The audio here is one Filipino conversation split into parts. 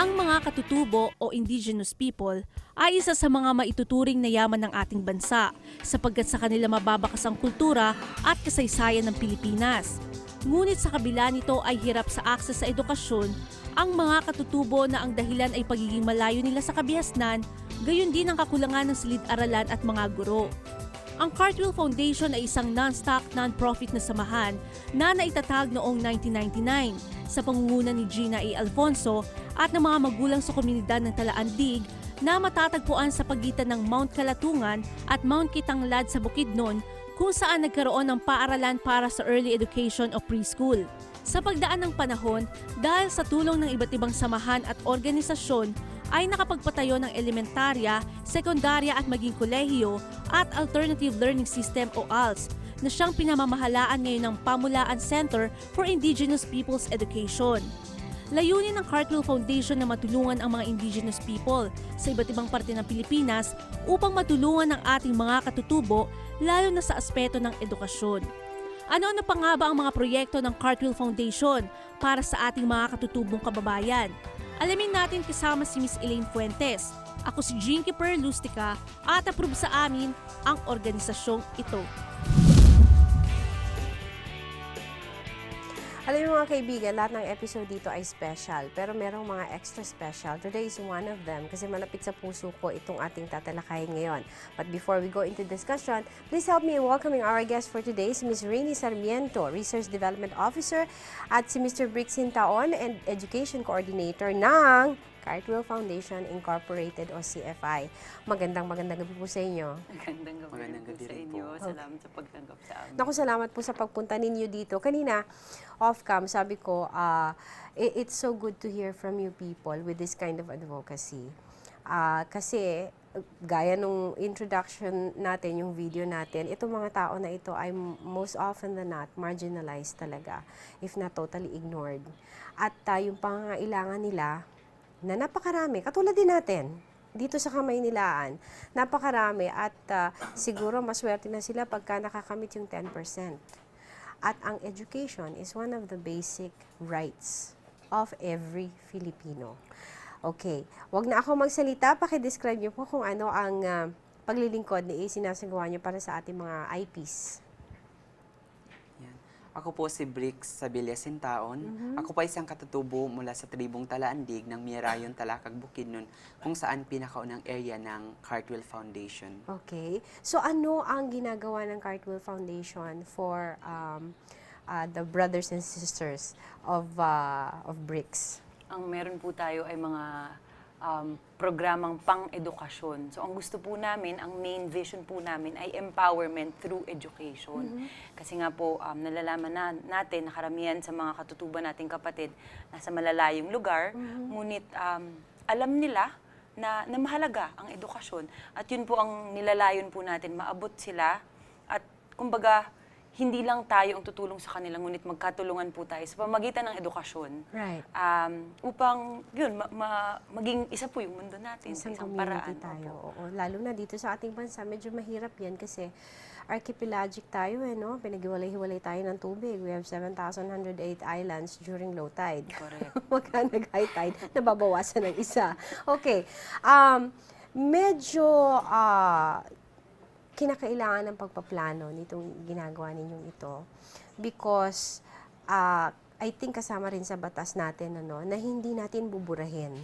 Ang mga katutubo o indigenous people ay isa sa mga maituturing na yaman ng ating bansa sapagkat sa kanila mababakas ang kultura at kasaysayan ng Pilipinas. Ngunit sa kabila nito ay hirap sa akses sa edukasyon ang mga katutubo na ang dahilan ay pagiging malayo nila sa kabihasnan, gayon din ang kakulangan ng silid-aralan at mga guro. Ang Cartwheel Foundation ay isang non-stock, non-profit na samahan na naitatag noong 1999 sa pangunguna ni Gina A. Alfonso at ng mga magulang sa komunidad ng Talaandig na matatagpuan sa pagitan ng Mount Kalatungan at Mount Kitanglad sa Bukidnon kung saan nagkaroon ng paaralan para sa early education o preschool. Sa pagdaan ng panahon, dahil sa tulong ng iba't ibang samahan at organisasyon, ay nakapagpatayo ng elementarya, sekundarya at maging kolehiyo at Alternative Learning System o ALS na siyang pinamamahalaan ngayon ng Pamulaan Center for Indigenous Peoples Education. Layunin ng Cartwheel Foundation na matulungan ang mga indigenous people sa iba't ibang parte ng Pilipinas upang matulungan ang ating mga katutubo lalo na sa aspeto ng edukasyon. Ano-ano pa nga ba ang mga proyekto ng Cartwheel Foundation para sa ating mga katutubong kababayan? Alamin natin kasama si Miss Elaine Fuentes. Ako si Jinky Perlustica at approve sa amin ang organisasyong ito. Alam mo mga kaibigan, lahat ng episode dito ay special. Pero merong mga extra special. Today is one of them kasi malapit sa puso ko itong ating tatalakayin ngayon. But before we go into discussion, please help me in welcoming our guest for today, si Ms. Rainy Sarmiento, Research Development Officer, at si Mr. Brixin Taon, and Education Coordinator ng Cartwheel Foundation Incorporated o CFI. Magandang magandang gabi po sa inyo. Magandang gabi Magandang po gabi sa inyo. po. Salamat sa pagtanggap sa amin. Naku, salamat po sa pagpunta ninyo dito. Kanina, off-cam, sabi ko, i- it's so good to hear from you people with this kind of advocacy. Ah, kasi, gaya nung introduction natin, yung video natin, itong mga tao na ito ay most often than not marginalized talaga, if not totally ignored. At ah, yung pangangailangan nila, na napakarami, katulad din natin, dito sa kamay nilaan, napakarami at ah, siguro maswerte na sila pagka nakakamit yung 10%. At ang education is one of the basic rights of every Filipino. Okay, wag na ako magsalita, paki-describe niyo po kung ano ang ah, paglilingkod na isinasagawa niyo para sa ating mga IPs. Ako po si Brix Sabilla Sintaon. Mm-hmm. Ako po isang katutubo mula sa tribong Talaandig ng Mirayon, Talakag, Bukidnon, kung saan pinakaunang area ng Cartwheel Foundation. Okay, so ano ang ginagawa ng Cartwheel Foundation for um, ah, the brothers and sisters of ah, of BRICS? Ang meron po tayo ay mga um, programang pang-edukasyon. So ang gusto po namin, ang main vision po namin ay empowerment through education. Kasi nga po, um, nalalaman na, natin na karamihan sa mga katutuban nating kapatid nasa malalayong lugar, ngunit um, alam nila na, na mahalaga ang edukasyon. At yun po ang nilalayon po natin, maabot sila at kumbaga, hindi lang tayo ang tutulong sa kanila, ngunit magkatulungan po tayo sa pamagitan ng edukasyon Right. um, upang yun ma- ma- maging isa po yung mundo natin sa Isang isang paraan. tayo. Opo. Oo, lalo na dito sa ating bansa, medyo mahirap yan kasi archipelagic tayo eh, no? Pinaghiwalay-hiwalay tayo ng tubig. We have 7,108 islands during low tide. Correct. Pagka nag-high tide, nababawasan ng isa. Okay. Um, medyo ah, kinakailangan ng pagpaplano nitong ginagawa ninyong ito because ah, I think kasama rin sa batas natin ano, na hindi natin buburahin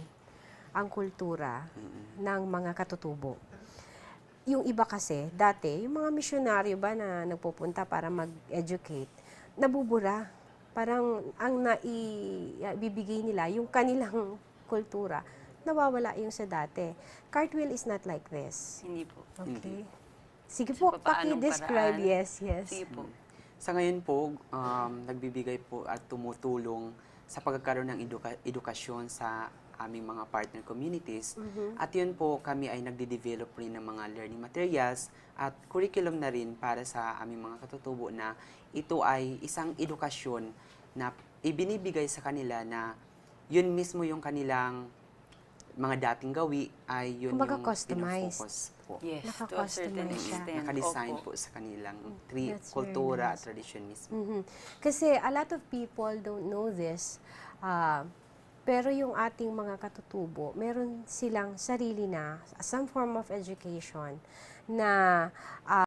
ang kultura ng mga katutubo. Yung iba kasi, dati, yung mga misyonaryo ba na nagpupunta para mag-educate, nabubura. Parang ang naibibigay nila, yung kanilang kultura, nawawala yung sa dati. Cartwheel is not like this. Hindi po. Okay. Sige po, papaanong paki-describe. paraan? Yes, yes. Sige po. Sa ngayon po, um, nagbibigay po at tumutulong sa pagkakaroon ng eduka- edukasyon sa aming mga partner communities. At yun po, kami ay nagde-develop rin ng mga learning materials at curriculum na rin para sa aming mga katutubo na ito ay isang edukasyon na ibinibigay sa kanila na yun mismo yung kanilang mga dating gawi ay yun Kumbaga yung customized. pinofocus po. Yes, to a Naka-customize certain siya. extent. Nakadesign Opo. po sa kanilang tri- That's very kultura nice. at tradition mismo. Mhm. Kasi a lot of people don't know this. Uh, Pero yung ating mga katutubo, meron silang sarili na, some form of education na ah,